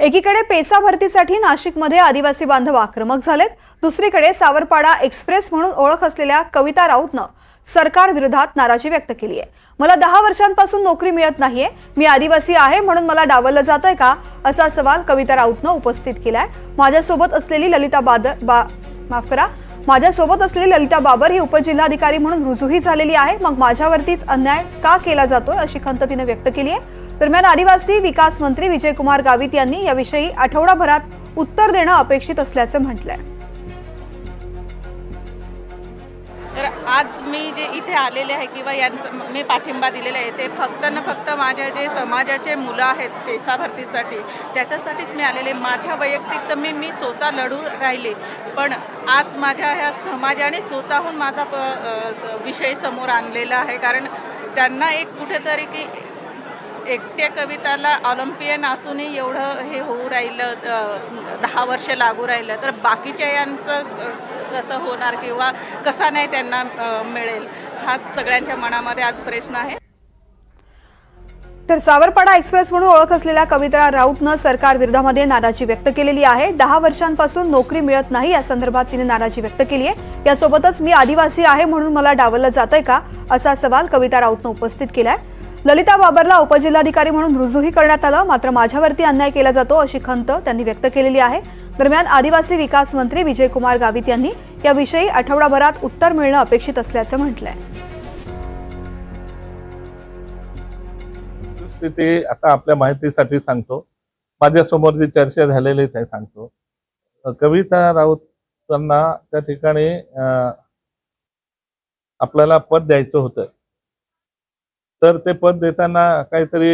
एकीकडे पेसा भरतीसाठी नाशिकमध्ये आदिवासी बांधव आक्रमक झालेत. दुसरीकडे सावरपाडा एक्सप्रेस म्हणून ओळख असलेल्या कविता राऊतनं सरकार विरोधात नाराजी व्यक्त केली आहे. मला दहा वर्षांपासून नोकरी मिळत नाहीये. मी आदिवासी आहे म्हणून मला डावललं जात आहे का? असा सवाल कविता राऊतनं उपस्थित केलाय. माझ्यासोबत असलेली ललिता बादर बा माफ करा. माझ्यासोबत असलेली ललिता बाबर ही उपजिल्हाधिकारी म्हणून रुजूही झालेली आहे. मग माझ्यावरतीच अन्याय का केला जातोय अशी खंत तिने व्यक्त केली आहे. दरम्यान आदिवासी विकास मंत्री विजयकुमार गावित यांनी याविषयी आठवडाभरात उत्तर देणं अपेक्षित असल्याचं म्हटलंय. तर आज मी जे इथे आलेले आहे किंवा यांचं मी पाठिंबा दिलेला आहे ते फक्त न फक्त माझ्या जे समाजाचे मुलं आहेत पेशा भरतीसाठी त्याच्यासाठीच मी आलेले. माझ्या वैयक्तिक तर मी मी स्वतः लढू राहिले पण आज माझ्या ह्या समाजाने स्वतःहून माझा प स- विषय समोर आणलेला आहे. कारण त्यांना एक कुठेतरी की एकट्या कविताला ऑलिम्पियन असूनही एवढं हे होऊ राहिलं दहा वर्ष लागू राहिलं तर बाकीच्या यांचं कसं होणार किंवा कसा नाही त्यांना मिळेल हाच सगळ्यांच्या मनामध्ये आज प्रश्न आहे. तर सावरपाडा एक्सप्रेस म्हणून ओळख असलेल्या कविता राऊतनं सरकार विरोधामध्ये नाराजी व्यक्त केलेली आहे. दहा वर्षांपासून नोकरी मिळत नाही या संदर्भात तिने नाराजी व्यक्त केली आहे. यासोबतच मी आदिवासी आहे म्हणून मला डावललं जातंय का असा सवाल कविता राऊतनं उपस्थित केलाय. ललिता बाबरला उपजिल्हाधिकारी म्हणून रुजूही करण्यात आलं. मात्र माझ्यावरती अन्याय केला जातो अशी खंत त्यांनी व्यक्त केलेली आहे. दरम्यान आदिवासी विकास मंत्री विजयकुमार गावित यांनी याविषयी आठवडाभरात उत्तर मिळणं अपेक्षित असल्याचं म्हटलंय. स्थिती आता आपल्या माहितीसाठी सांगतो. माझ्यासमोर जी चर्चा झालेली ते सांगतो. कविता राऊतांना त्या ठिकाणी आपल्याला पद द्यायचं होतं. तर ते पद देताना काहीतरी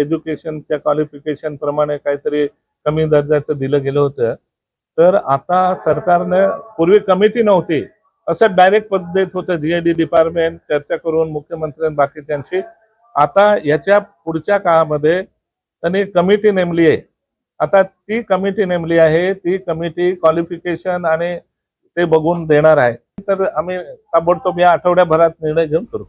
एज्युकेशनच्या क्वालिफिकेशन प्रमाणे काहीतरी कमी दर्जाचं दिलं गेलं होतं. तर आता सरकारने पूर्वी कमिटी नव्हती असं डायरेक्ट पद देत होतं जीएडी डिपार्टमेंट चर्चा करून मुख्यमंत्री बाकीच्यांशी. आता याच्या पुढच्या काळामध्ये त्यांनी कमिटी नेमली आहे. आता ती कमिटी नेमली आहे ती कमिटी क्वालिफिकेशन आणि ते बघून देणार आहे. तर आम्ही ताबडतोब या आठवड्याभरात निर्णय घेऊन करू.